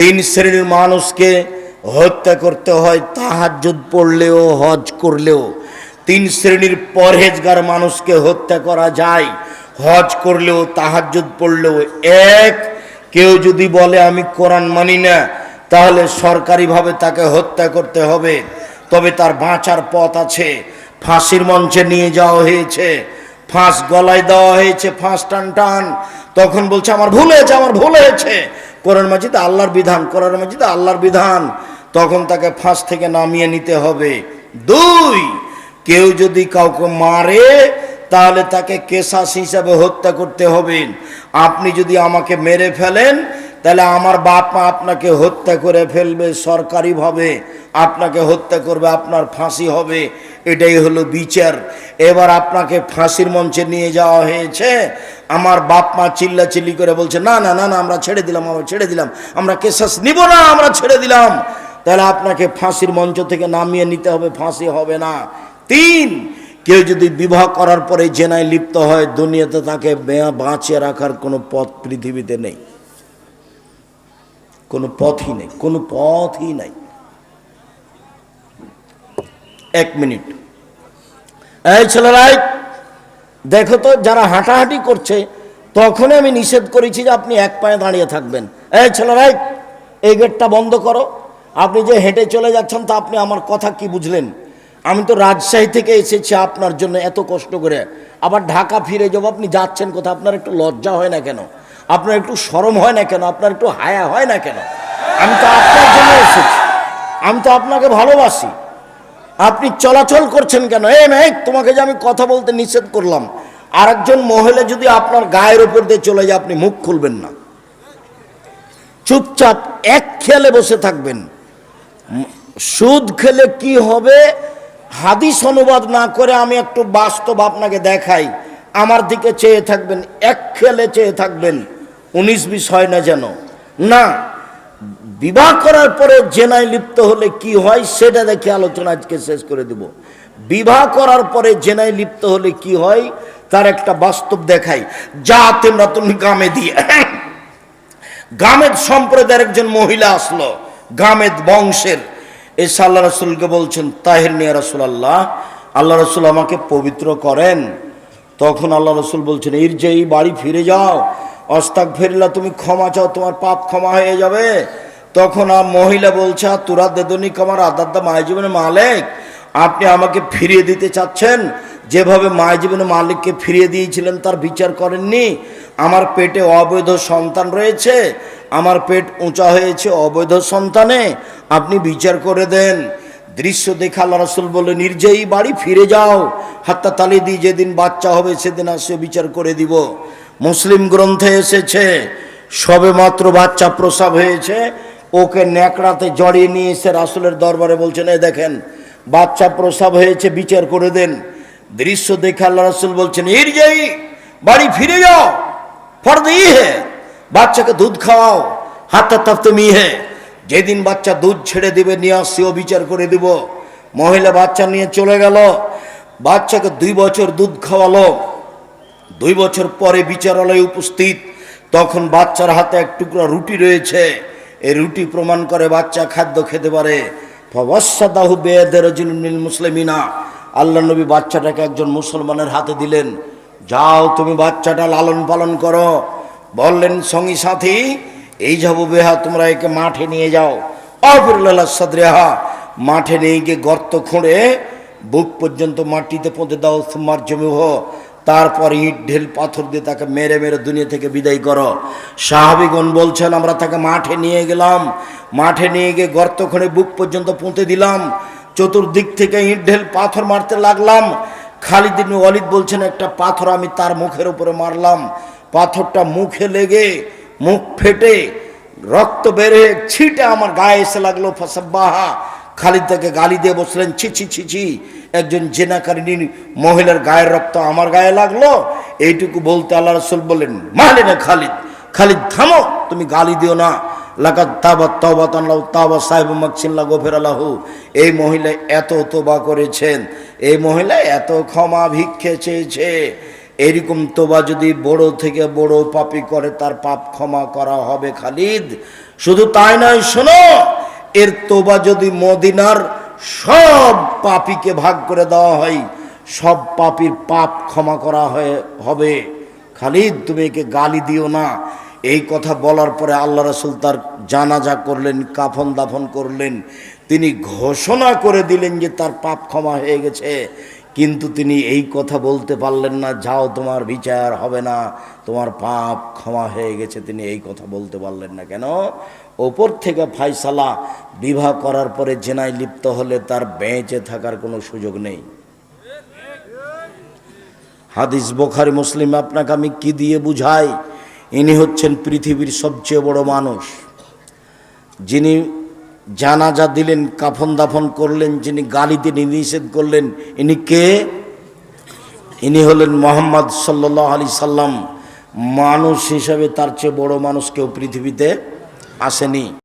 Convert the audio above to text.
তিন শ্রেণির মানুষকে হত্যা করতে হয়, তাহাজ্জুদ পড়লেও, হজ করলেও। তিন শ্রেণির পরহেজগার মানুষকে হত্যা করা যায়, হজ করলেও, তাহাজ্জুদ পড়লেও। এক, কেউ যদি বলে, আমি কোরআন মানি না তাহলে সরকারিভাবে তাকে হত্যা করতে হবে। তবে তার বাঁচার পথ আছে। ফাঁসির মঞ্চে নিয়ে যাওয়া হয়েছে। ফাঁস গলায় দেওয়া হয়েছে, ফাঁস টান টান তখন বলছে, আমার ভুল হয়েছে, আমার ভুল হয়েছে। কোরআন মাজিদ আল্লাহর বিধান, কোরআন মাজিদ আল্লাহর বিধান। তখন তাকে ফাঁস থেকে নামিয়ে নিতে হবে। দুই, কেউ যদি কাউকে মারে, তাহলে তাকে কেশাস হিসাবে হত্যা করতে হবে। আপনি যদি আমাকে মেরে ফেলেন তাহলে আমার বাপ মা আপনাকে হত্যা করে ফেলবে সরকারিভাবে, আপনাকে হত্যা করবে, আপনার ফাঁসি হবে, এটাই হলো বিচার। এবার আপনাকে ফাঁসির মঞ্চে নিয়ে যাওয়া হয়েছে। আমার বাপ মা চিল্লা চিল্লি করে বলছে, না না না না, আমরা ছেড়ে দিলাম, আমরা ছেড়ে দিলাম, আমরা কেসাস নিব না, আমরা ছেড়ে দিলাম। তাহলে আপনাকে ফাঁসির মঞ্চ থেকে নামিয়ে নিতে হবে, ফাঁসি হবে না। তিন, কেউ যদি বিবাহ করার পরে জেনায় লিপ্ত হয়, দুনিয়াতে তাকে বাঁচিয়ে রাখার কোনো পথ পৃথিবীতে নেই। কোনো পথই নেই, কোনো পথই নাই। এক মিনিট। এই ছেলেরাই, দেখো তো, যারা হাঁটাহাঁটি করছে, তখনই আমি নিষেধ করেছি যে আপনি এক পায়ে দাঁড়িয়ে থাকবেন। এই ছেলেরাই, এই গেটটা বন্ধ করো। আপনি যে হেঁটে চলে যাচ্ছেন, তা আপনি আমার কথা কি বুঝলেন? আমি তো রাজশাহী থেকে এসেছি আপনার জন্য এত কষ্ট করে। আবার ঢাকা ফিরে যাব, আপনি যাচ্ছেন কোথাও আপনার একটু লজ্জা হয় না কেন? আপনার একটু শরম হয় না কেন? আপনার একটু হায়া হয় না কেন? আমি তো আপনার জন্য এসেছি। আমি তো আপনাকে ভালোবাসি। আপনি চলাচল করছেন কেন? এ মেঘ তোমাকে যে আমি কথা বলতে নিষেধ করলাম। আরেকজন মহিলা যদি আপনার গায়ের উপর দিয়ে চলে যায়, আপনি মুখ খুলবেন না। চুপচাপ এক খেলে বসে থাকবেন। সুদ খেলে কি হবে? হাদিস অনুবাদ না করে আমি একটু বাস্তব আপনাকে দেখাই। আমার দিকে চেয়ে থাকবেন, এক খেলে চেয়ে থাকবেন, উনিশ বিশ হয় না যেন। না, বিবাহ করার পরে জেনায় লিপ্ত হলে কি হয় সেটা দেখে আলোচনা আজকে শেষ করে দেব। বিবাহ করার পরে জেনায় লিপ্ত হলে কি হয় তার একটা বাস্তব দেখাই। যা তোমরা তুমি গামে দিয়ে গামেদ সম্প্রদায়ের একজন মহিলা আসলো, গামেদ বংশের। এসে আল্লাহ রসুলকে বলছেন, তাহের নিয়া রসুল আল্লাহ আল্লাহ রসুল আমাকে পবিত্র করেন। তখন আল্লাহ রসুল বলছেন, এর যে এই বাড়ি ফিরে যাও অস্তাক ফেরলা তুমি ক্ষমা চাও, তোমার পাপ ক্ষমা হয়ে যাবে। তখন আর মহিলা বলছে তুরা দেদনি কামার আদাদ্দা মায় জীবনে মালেক, আপনি আমাকে ফিরিয়ে দিতে চাচ্ছেন যেভাবে মায় জীবনে মালিককে ফিরিয়ে দিয়েছিলেন, তার বিচার করেননি। আমার পেটে অবৈধ সন্তান রয়েছে, আমার পেট উঁচা হয়েছে অবৈধ সন্তানে, আপনি বিচার করে দেন। দৃশ্য দেখে আল্লাহ বলে নির্জয়ী বাড়ি, ফিরে যাও। হাত্তা তালি দি যেদিন বাচ্চা হবে, সেদিন আসে বিচার করে দিব। মুসলিম গ্রন্থে এসেছে সবে মাত্র বাচ্চা প্রসাব হয়েছে, ওকে ন্যাকড়াতে জড়িয়ে নিয়ে এসে রাসুলের দরবারে বলছেন, এই দেখেন, বাচ্চা প্রসাব হয়েছে, বিচার করে দেন। দৃশ্য দেখে আল্লাহ রসুল বলছেন এর যাই বাড়ি ফিরে যাও, ফর্দ ই হে, বাচ্চাকে দুধ খাওয়াও, হাতটা তফ তুমি হে। যেদিন বাচ্চা দুধ ছেড়ে দিবে, নিয়ে আসছি বিচার করে দিব। মহিলা বাচ্চা নিয়ে চলে গেল, বাচ্চাকে দুই বছর দুধ খাওয়ালো। দুই বছর পরে বিচারালয়ে উপস্থিত, তখন বাচ্চার হাতে এক টুকরা রুটি রয়েছে। এই রুটি প্রমাণ করে বাচ্চা খাদ্য খেতে পারে। ফবসাদাহু বেয়াদের রজুলুল মুসলিমিনা। আল্লাহ নবী বাচ্চাটাকে একজন মুসলমানের হাতে দিলেন, যাও তুমি বাচ্চাটা লালন পালন করো। বললেন, সঙ্গী সাথী, এই যাব বেহা, তোমরা একে মাঠে নিয়ে যাও। অফিরুল্লাহ মাঠে নিয়ে গিয়ে গর্ত খুঁড়ে বুক পর্যন্ত মাটিতে পৌঁছে দাও তোমার জমি হো তারপর ইট, ঢেল, পাথর দিয়ে তাকে মেরে মেরে দুনিয়া থেকে বিদায় করো। সাহাবিগণ বলছেন, আমরা তাকে মাঠে নিয়ে গেলাম, মাঠে নিয়ে গিয়ে গর্ত খুঁড়ে বুক পর্যন্ত পুঁতে দিলাম। চতুর্দিক থেকে ইট ঢেল পাথর মারতে লাগলাম। খালিদ ইবনে ওয়ালিদ বলছেন, একটা পাথর আমি তার মুখের উপরে মারলাম। পাথরটা মুখে লেগে মুখ ফেটে, রক্ত বেড়ে ছিটে আমার গায়ে এসে লাগল, ফসাব্বাহা। খালিদ তাকে গালি দিয়ে বসলেন, ছি ছি ছি ছি, একজন জেনাকারিনী মহিলার গায়ের রক্ত আমার গায়ে লাগল। এইটুকু বলতে আল্লাহ রসুল বললেন মানে না খালিদ খালিদ থামো, তুমি গালি দিও না। লাকাত তাবাত তাওবাত আল্লাহ তাওবা সাহেব মাকসিল্লা গফির আল্লাহু এই মহিলা এত তোবা করেছেন, এই মহিলা এত ক্ষমা ভিক্ষে চেয়েছে। এরকম তোবা যদি বড় থেকে বড় পাপি করে, তার পাপ ক্ষমা করা হবে খালিদ। শুধু তাই নয়, শোনো, এর তোবা যদি মদিনার সব পাপীকে ভাগ করে দেওয়া হয়, সব পাপীর পাপ ক্ষমা করা হয়ে, হবে। খালিদ, তুমি একে গালি দিও না। এই কথা বলার পরে আল্লাহ রসুল তার জানাজা করলেন, কাফন দাফন করলেন। তিনি ঘোষণা করে দিলেন যে তার পাপ ক্ষমা হয়ে গেছে। কিন্তু তিনি এই কথা বলতে পারলেন না, যাও, তোমার বিচার হবে না, তোমার পাপ ক্ষমা হয়ে গেছে। তিনি এই কথা বলতে পারলেন না কেন? ওপর থেকে ফাইসালা বিবাহ করার পরে জেনায় লিপ্ত হলে তার বেঁচে থাকার কোনো সুযোগ নেই। হাদিস বোখারি, মুসলিম, আপনাকে আমি কি দিয়ে বুঝাই? ইনি হচ্ছেন পৃথিবীর সবচেয়ে বড় মানুষ। যিনি জানাজা দিলেন, কাফন দাফন করলেন, যিনি গালিতে নিষেধ করলেন, ইনি কে? ইনি হলেন মোহাম্মদ সাল্লাহ আলি সাল্লাম। মানুষ হিসাবে তার চেয়ে বড় মানুষ কেউ পৃথিবীতে আসেনি।